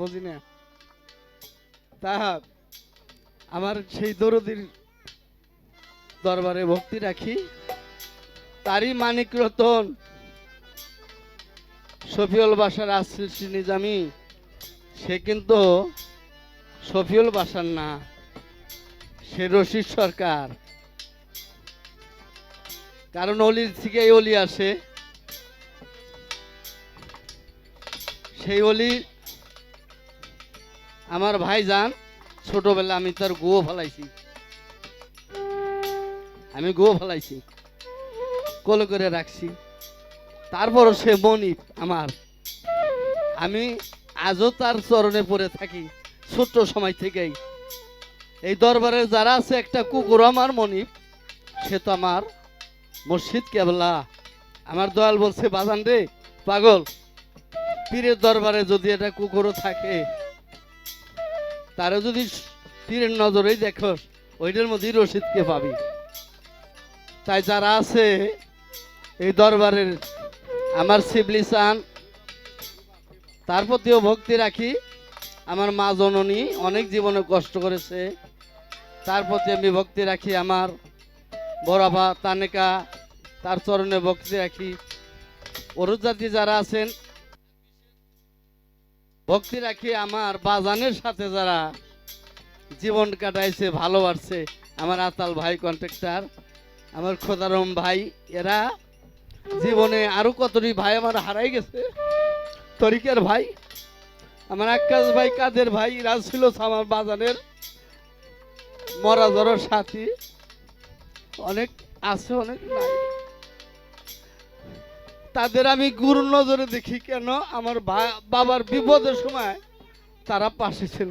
বুঝি না তা আমার সেই দরদির দরবারে ভক্তি রাখি, তারই মানিক রতন শফিউল বাসার আশ্রী নিজামি। সে কিন্তু শফিউল বাসার না, সে রশিদ সরকার। কারণ অলির থেকে অলি আসে। সেই অলি আমার ভাই যান ছোটবেলা আমি তার গুয়ো ফেলাইছি। আমি গুয়ো ফেলাইছি, কোলে করে রাখছি। তারপরও সে মনিপ আমার। আমি আজও তার চরণে পড়ে থাকি, ছোট্ট সময় থেকেই। এই দরবারে যারা আছে, একটা কুকুর আমার মনিপ সে তো আমার মসজিদ কেবলা। আমার দয়াল বলছে, বাজান রে, পাগল। পীরের দরবারে যদি এটা কুকুরও থাকে তারা যদি পীরের নজরেই দেখো, ওইটার মধ্যেই রসিদকে পাবি। তাই যারা আছে এই দরবারের আমার শিবলি চান, তার প্রতিও ভক্তি রাখি। আমার মা জননী অনেক জীবনে কষ্ট করেছে। তার প্রতি আমি ভক্তি রাখি, আমার বড়াবা তানেকা, তার চরণে ভক্তি রাখি। অরুদ জাতি যারা আছেন ভক্তি রাখি আমার বাজানের সাথে যারা জীবন কাটাইছে, ভালোবাসছে, আমার আতাল ভাই কন্ট্রাক্টর আমার খোদারম ভাই, এরা জীবনে আরও কতটি ভাই আমার হারাই গেছে। তরিকের ভাই, আমার আকাশ ভাই, কাদের ভাই, এরা ছিল আমার বাজানের মরা জড়র সাথী। অনেক আছে, অনেক নাই। তাদের আমি গুরু নজরে দেখি কেন? আমার বাবার বিপদের সময় তারা পাশে ছিল।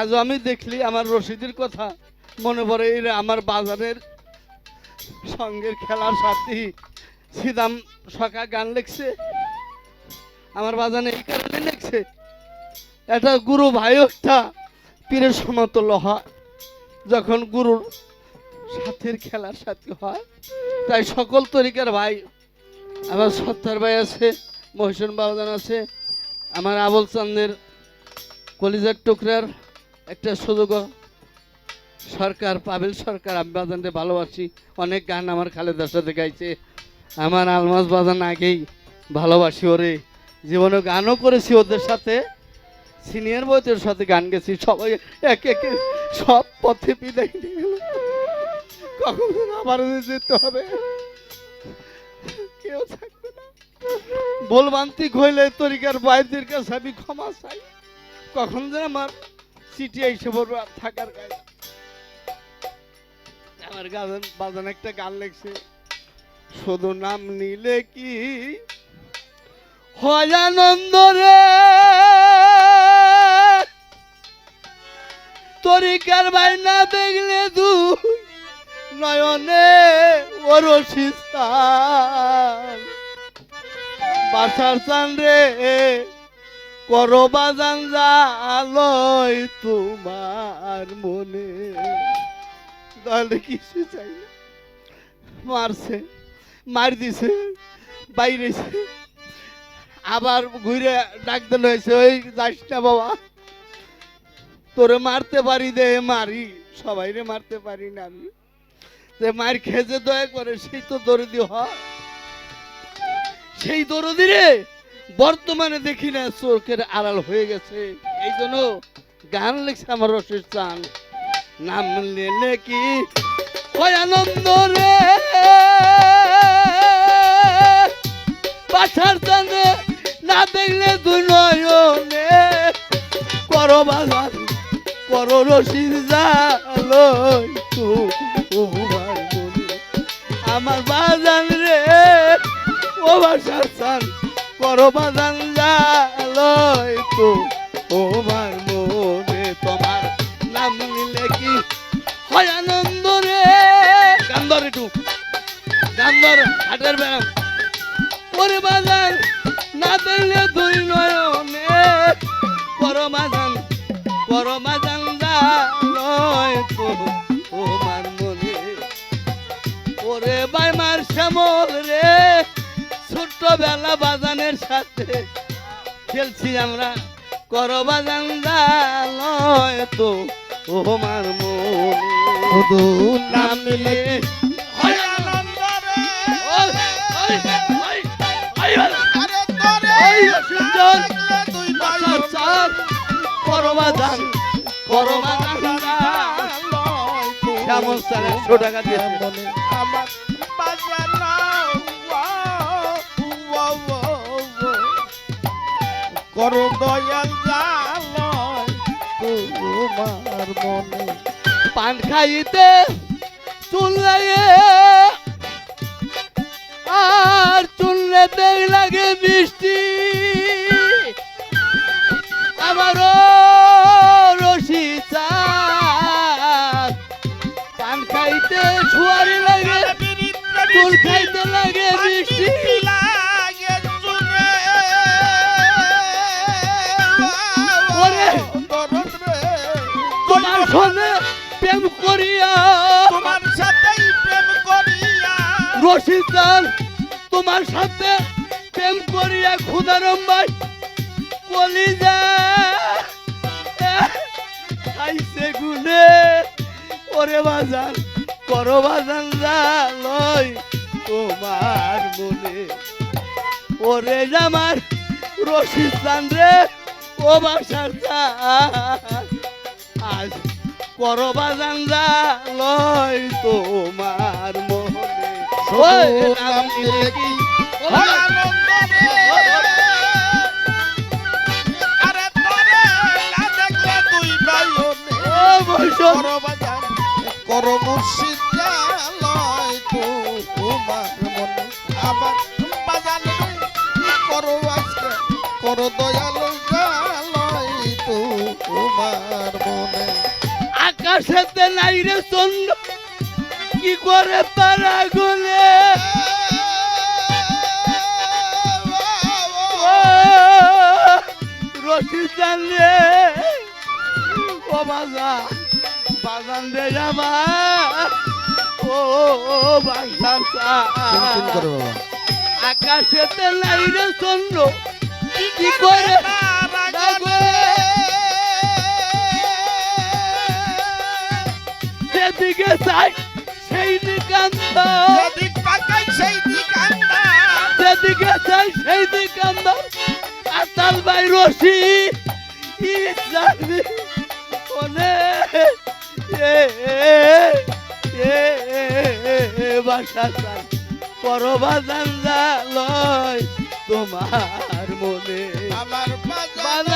আজও আমি দেখলি আমার রশিদের কথা মনে পড়ে এরা আমার বাজারের সঙ্গের খেলার সাথী সিদাম সকা গান লেখছে। আমার বাজানে এই কারণে লেখছে, এটা গুরু ভাই একটা পীরের সমতুল্য হয়। যখন গুরুর সাথের খেলার সাথী হয়, তাই সকল তরিকার ভাই আমার সত্তার ভাই আছে মহিষণ বাবদান আছে, আমার আবুল চান্দের কলিজার টুকরার একটা সুযোগ সরকার, পাবিল সরকার, আমি বাজানকে ভালোবাসি, অনেক গান আমার খালেদার সাথে গাইছে। আমার আলমাস বাজান আগেই ভালোবাসি ওরে। জীবনে গানও করেছি ওদের সাথে, সিনিয়র বইদের সাথে গান গেছি, সবাই একে একে সব পথে বিদায় নিয়ে গেল। কখন আবার যেতে হবে। বলবান্তিক হইলে তরিকার বাইদের কাছে আমি ক্ষমা চাই? কখন যেন আমার চিঠি এসে পড়ব আর থাকার গায়ে। আমার গান বাজান একটা গান লেখছে শুধু নাম নিলে কি হয় আনন্দ রে? তরিকার ভাই না দেখলে দু নয়নে ওরসিস্তান বাসার চান রে। করো বাজান তোমার মনে। তাহলে কিছু চাই মারছে, মার দিছে, বাইরেছে। আবার ঘুরে ডাক দিল হয়েছে ওই না বাবা। তোরে মারতে পারি দে, মারি। সবাই রে মারতে পারি না আমি। যে মার খেজে দয়া করে, সেই তো দরদি হয়। সেই দরদি রে, বর্তমানে দেখি না চোখের আড়াল হয়ে গেছে। এই জন্য গান লিখছে আমার রসের চান নাম নিলে কি আনন্দ রে? পাঠার চাঁদে না দেখলে নয়নে করো বাজার, করো রশিদ মনে। আমার বাজান রে ও বাসার চান। করো বাজান জালই তো তোমার মনে, তোমার নাম নিলে কি হয় আনন্দ রে? গান্দর একটু। গান্দর হাটের ব্যায়াম। ওরে না দিলে দুই নয়নে। ছোট্টবেলা বাজানের সাথে খেলছি আমরা। করবা জানজালয় তো তোমার মনে। নাম নিলে আনন্দ রে। ওই, ওই, ওই, ওই, ওই, করো দয়াল তোমার মনে পান খাইতে চুল লাগে আর চুললে দেখ লাগে মিষ্টি। আমারও করিয়া। তোমার সাথেই প্রেম করিয়া। রশিদ তোমার সাথে প্রেম করিয়া খুদারম ভাই কলিজা। খাইছে গুনে ওরে বাজান করো বাজান লয় তোমার মনে। ওরে আমার রশিদ রে ও বাসার আজ করো বাজান লয় তোমার মনে। নাম কি বৈষ্ণব। করো মুর্শিদ জালয় তোমার মনে। আবার বাজান করো আজকে? করো দয়াল আকাশেতে নাই রে চন্দ্র। কি করে তারা গলে ও রশি জানলে ও বাজা বাজান রে আমার ও বাসা আকাশেতে নাই রে চন্দ্র। কি করে যেদিকে চাই সেই দিকান্ত দিক যেদিকে চাই সেই দিকান্ত আতাল ভাই রশি ইসলামী ওনে এ এ এ বাসা চাই। করবা জানজা তোমার মনে। আমার বাজান।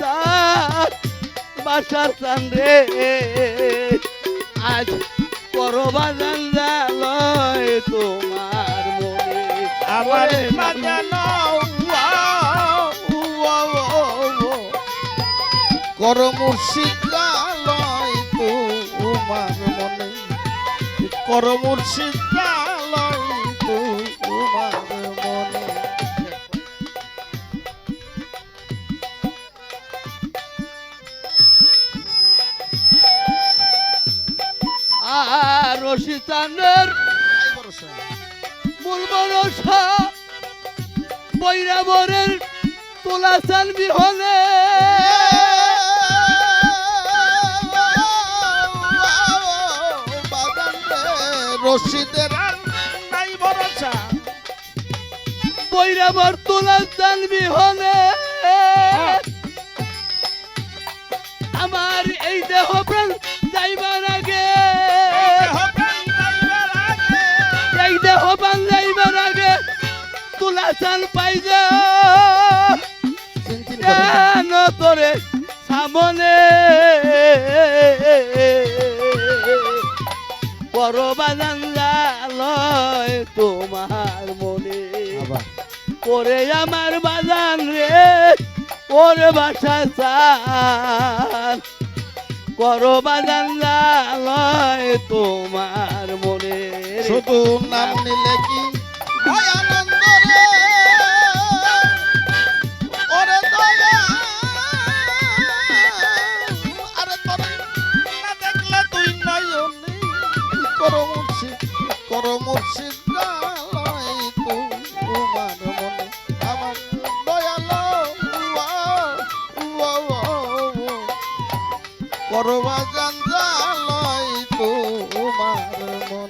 চাঁদ বাসার চান রে আজ করবা জানজা লয় তোমার মনে। আমার কর মুর্শিদ তোমার মনে। কর মুর্শিদ রশি চানের মূল বৈরাবরের তোলা চান বিহনে। রশিদের নাই ভরসা বৈরাবর তোলা চান বিহনে আমার এই দেহ প্রাণ যাইবার আগে চান পাই যা কেন তোরে সামনে? পরবাজান লয় তোমার মনে। ওরে আমার বাজান রে ওরে বাসা চান। করো বাজান লয় তোমার মনে। শুধু নাম নিলে কি আনন্দ